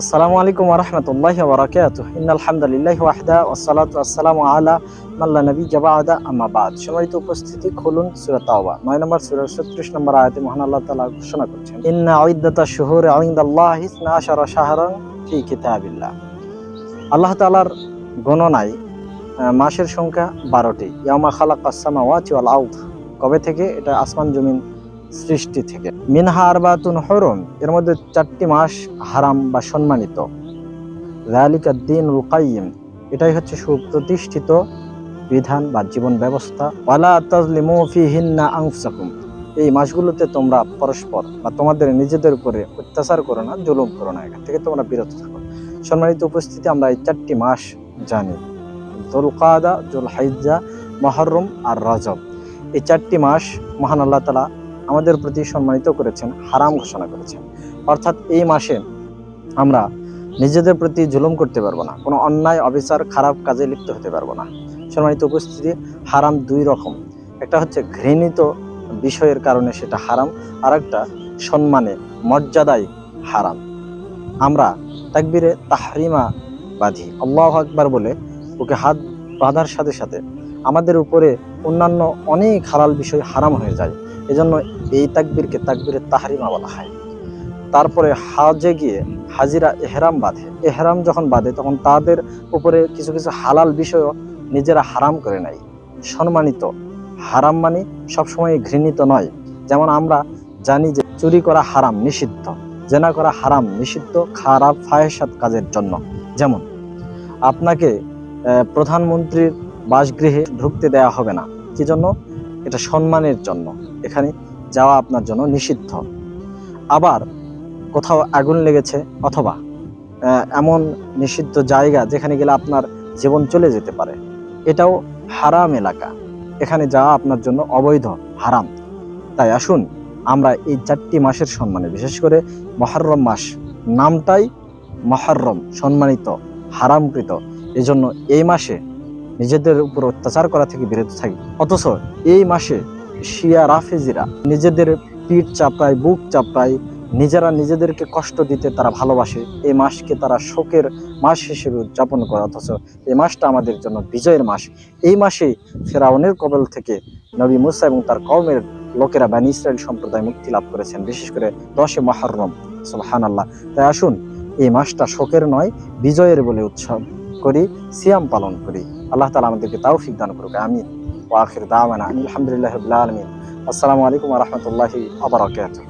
আসসালামু আলাইকুম রহমতুল্লাহ বরাকাত ইনালহামদুলিল্লাহ ওয়াহদা ওসালাত আসসালামু আলা মাল্লা নবী জবাদা আমাবাদ সম্মানিত উপস্থিতি খুলুন সুরা তাওবা। নয় নম্বর সুরা, ছত্রিশ নম্বর আয়াতে মহান আল্লাহ তাআলা ঘোষণা করছেন, ইন্না আইদ্দাতা শুহুর ইনদাল্লাহ ইসনা আশারা শাহরান ফি কিতাবিল্লাহ। আল্লাহ তাআলার গণনায় মাসের সংখ্যা বারোটি। ইয়ামা খালাকাস সামাওয়াতি ওয়াল আরদ। কবে থেকে? এটা আসমান জমিন সৃষ্টি থেকে। মিনহা আরবাতুন হরম, এর মধ্যে চারটি মাস হারাম বা সম্মানিত। যালিকা দ্বীনুল কাইয়িম, এটাই হচ্ছে সুপ্রতিষ্ঠিত বিধান বা জীবন ব্যবস্থা। ওয়ালা তাজলিমু আনফুসাকুম, এই মাসগুলোতে তোমরা পরস্পর বা তোমাদের নিজেদের উপরে অত্যাচার করো না, জুলুম করো না, এখান থেকে তোমরা বিরত থাকো। সম্মানিত উপস্থিতি আমরা এই চারটি মাস জানি। জুল কাদা জুল হাইজা মহরম আর রজব। এই চারটি মাস মহান আল্লাহ তালা আমাদের প্রতি সম্মানিত করেছেন, হারাম ঘোষণা করেছেন। অর্থাৎ এই মাসে আমরা নিজেদের প্রতি জুলুম করতে পারব না, কোনো অন্যায়, অবিচার, খারাপ কাজে লিপ্ত হতে পারব না। সম্মানিত উপস্থিতি, হারাম দুই রকম। একটা হচ্ছে ঘৃণিত বিষয়ের কারণে সেটা হারাম আর একটা সম্মানে মর্যাদায় হারাম। আমরা তাকবিরে তাহরিমা বাঁধি। আল্লাহ আকবার বলে, ওকে হাত বাঁধার সাথে সাথে আমাদের উপরে অন্যান্য অনেক হালাল বিষয় হারাম হয়ে যায়। এজন্য এই তাকবীরকে তাকবীরের তাহারিমা বলা হয়। তারপরে হাজে গিয়ে হাজিরা এহরাম বাঁধে। এহরাম যখন বাঁধে, তখন তাদের উপরে কিছু কিছু হালাল বিষয়ও নিজেরা হারাম করে নেয়। সম্মানিত, হারাম মানে সবসময় ঘৃণিত নয়। যেমন আমরা জানি যে চুরি করা হারাম নিষিদ্ধ, জেনা করা হারাম নিষিদ্ধ খারাপ ফাহেসাত কাজের জন্য। যেমন, আপনাকে প্রধানমন্ত্রীর বাসগৃহে ঢুকতে দেয়া হবে না। কি জন্য? এটা সম্মানের জন্য। এখানে যাওয়া আপনার জন্য নিষিদ্ধ। আবার কোথাও আগুন লেগেছে অথবা এমন নিষিদ্ধ জায়গা যেখানে গেলে আপনার জীবন চলে যেতে পারে। এটাও হারাম এলাকা। এখানে যাওয়া আপনার জন্য অবৈধ, হারাম। তাই আসুন, আমরা এই চারটি মাসের সম্মানে, বিশেষ করে মহরম মাস, নামটাই মহরম, সম্মানিত, হারামকৃত। এজন্য এই মাসে নিজেদের উপর অত্যাচার করা থেকে বিরত থাকি। অথচ এই মাসে শিয়া রাফেজিরা নিজেদের পিঠ চাপড়ায়, বুক চাপড়ায় নিজেরা নিজেদেরকে কষ্ট দিতে তারা ভালোবাসে। এই মাসকে তারা শোকের মাস হিসেবে উদযাপন করে, অথচ এই মাসটা আমাদের জন্য বিজয়ের মাস। এই মাসে ফেরাউনের কবল থেকে নবী মুসা এবং তার কওমের লোকেরা বানি ইসরায়েল সম্প্রদায় মুক্তি লাভ করেছেন, বিশেষ করে দশে মহরম। সুবহান আল্লাহ তাই আসুন, এই মাসটা শোকের নয়, বিজয়ের বলে উৎসব করি, সিয়াম পালন করি। আল্লাহ তালা আমাদেরকে তাও দান করুক, আমিন। ওয়াখির দাওয়ানা আলহামদুলিল্লাহ আলমিন। আসসালামু আলাইকুম রহমতুল্লাহি আবরাকাতুহ